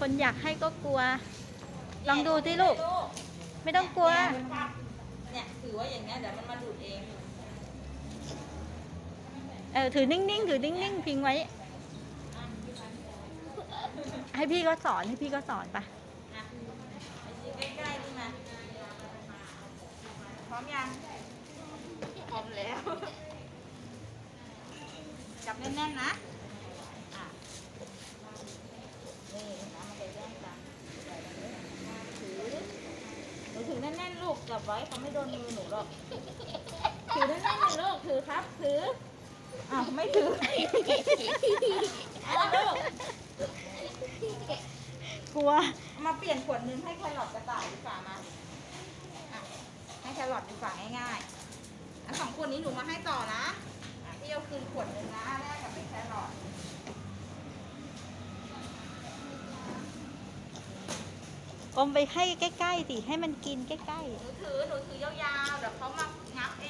คนอยากให้ก็กลัว ลองดูสิลูก ไม่ต้องกลัว เนี่ยถือว่าอย่างเงี้ยเดี๋ยวมันมาดูดเอง เออถือนิ่งๆ ถือนิ่งๆ พิงไว้ ให้พี่ก็สอนให้พี่ก็สอนปะอะไปยืนใกล้ๆนี่มาพร้อมยังพร้อมแล้ว จับแน่นๆนะอะนี่นะมันจะแย่งกันถือหนูถือ แน่นๆลูกจับไว้เขาไม่โดนมือหนูหรอก ถือแน่นๆเลยลูกถือครับ ถือ อ้าวไม่ถือเอาลูกกลัว มาเปลี่ยนขวดนึงให้แครอทกระต่ายดีกว่ามาอะให้แครอทดีกว่าง่ายๆอันสองขวดนี้หนูมาให้ต่อนะ อมไปให้ใกล้ๆสิให้มันกินใกล้ๆ หนูถือหนูถือยาวๆเดี๋ยวเขามางับเอง